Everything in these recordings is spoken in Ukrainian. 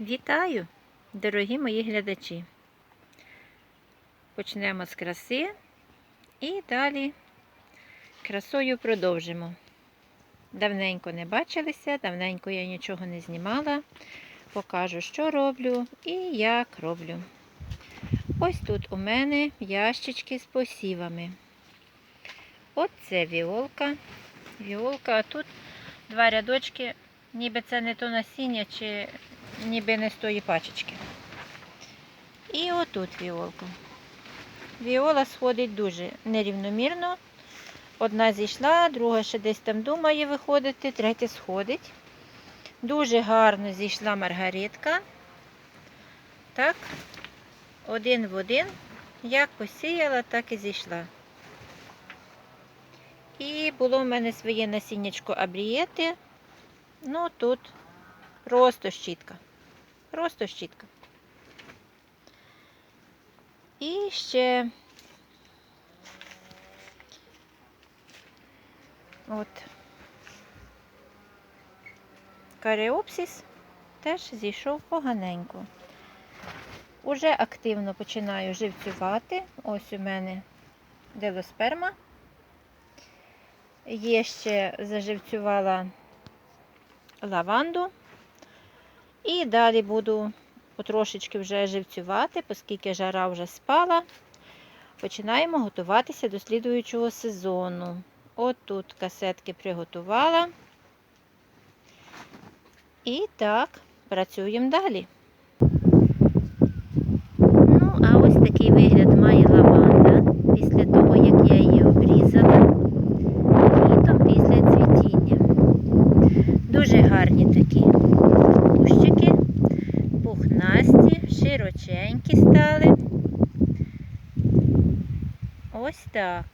Вітаю, дорогі мої глядачі. Почнемо з краси і далі красою продовжимо. Давненько не бачилися, давненько я нічого не знімала. Покажу, що роблю і як роблю. Ось тут у мене ящички з посівами. От це віолка. Віолка, а тут два рядочки, ніби це не то насіння, чи ніби не з тої пачечки. І отут віолка. Віола сходить дуже нерівномірно. Одна зійшла, друга ще десь там думає виходити, третя сходить. Дуже гарно зійшла маргаритка. Так, один в один, як посіяла, так і зійшла. І було в мене своє насіннячко абрієти. Ну тут просто щітка. Просто щітка. І ще от каріопсис теж зійшов поганенько. Уже активно починаю живцювати. Ось у мене делосперма. Є ще заживцювала лаванду. І далі буду потрошечки вже живцювати, оскільки жара вже спала. Починаємо готуватися до слідуючого сезону. От тут касетки приготувала. І так, працюємо далі. Ну, а ось такий вигляд має лаванда після того, як я її обрізала. Літом після цвітіння. Дуже гарні такі кущики, пухнасті, широченькі стали. Ось так.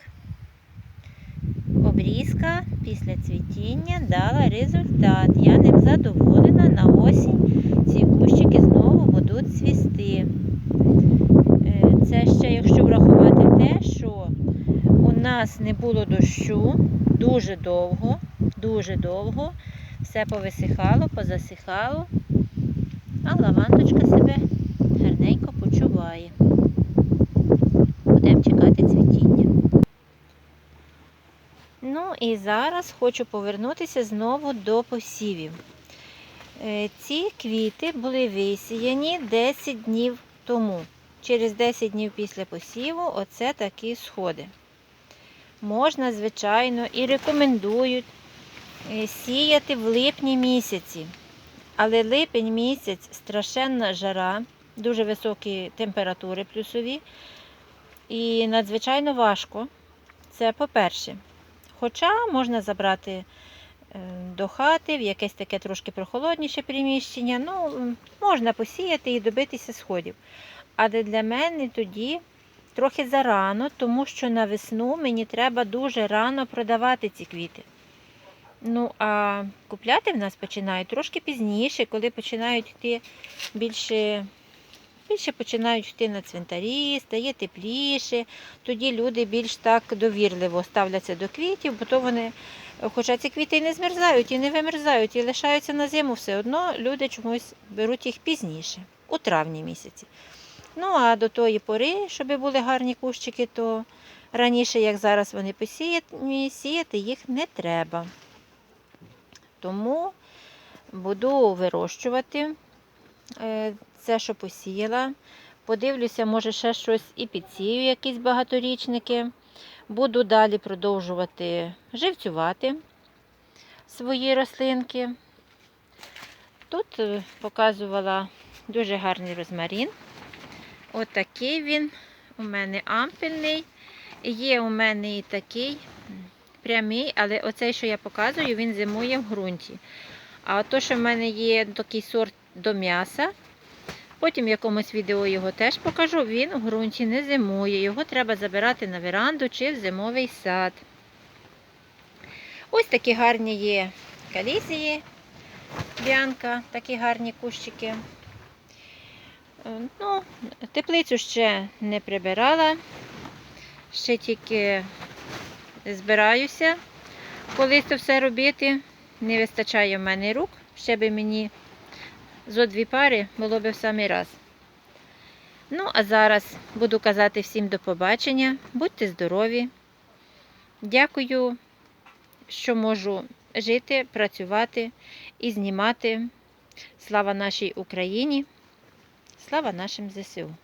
Обрізка після цвітіння дала результат. Я ним задоволена. На осінь ці кущики знову будуть цвісти. Е, Це ще, якщо врахувати те, що у нас не було дощу дуже довго, дуже довго. Все повисихало, позасихало, а лавандочка себе гарненько почуває. Будемо чекати цвітіння. Ну і зараз хочу повернутися знову до посівів. Е, Ці квіти були висіяні 10 днів тому. Через 10 днів після посіву оце такі сходи. Можна, звичайно, і рекомендують сіяти в липні місяці. Але липень місяць страшенна жара, дуже високі температури плюсові. І надзвичайно важко. Це по-перше. Хоча можна забрати е, до хати в якесь таке трошки прохолодніше приміщення. Ну, можна посіяти і добитися сходів. Але для мене тоді трохи зарано, тому що на весну мені треба дуже рано продавати ці квіти. Ну, а купляти в нас починають трошки пізніше, коли починають йти більше, більше починають йти на цвинтарі, стає тепліше. Тоді люди більш так довірливо ставляться до квітів, бо то вони, хоча ці квіти і не змерзають, і не вимерзають, і лишаються на зиму, все одно люди чомусь беруть їх пізніше, у травні місяці. Ну, а до тої пори, щоб були гарні кущики, то раніше, як зараз вони посіяні, сіяти їх не треба. Тому буду вирощувати е, це, що посіяла. Подивлюся, може, ще щось і підсію, якісь багаторічники. Буду далі продовжувати живцювати свої рослинки. Тут е, показувала дуже гарний розмарин. Отакий він у мене ампельний. Є у мене і такий прямий, але оцей, що я показую, він зимує в ґрунті. А то, що в мене є такий сорт до м'яса, потім в якомусь відео його теж покажу, він в ґрунті не зимує. Його треба забирати на веранду чи в зимовий сад. Ось такі гарні є калізії, бянка, такі гарні кущики. Е, Ну, теплицю ще не прибирала, ще тільки збираюся колись це все робити. Не вистачає в мене рук, ще би мені зо дві пари було б в самий раз. Ну, а зараз буду казати всім до побачення. Будьте здорові. Дякую, що можу жити, працювати і знімати. Слава нашій Україні! Слава нашим ЗСУ!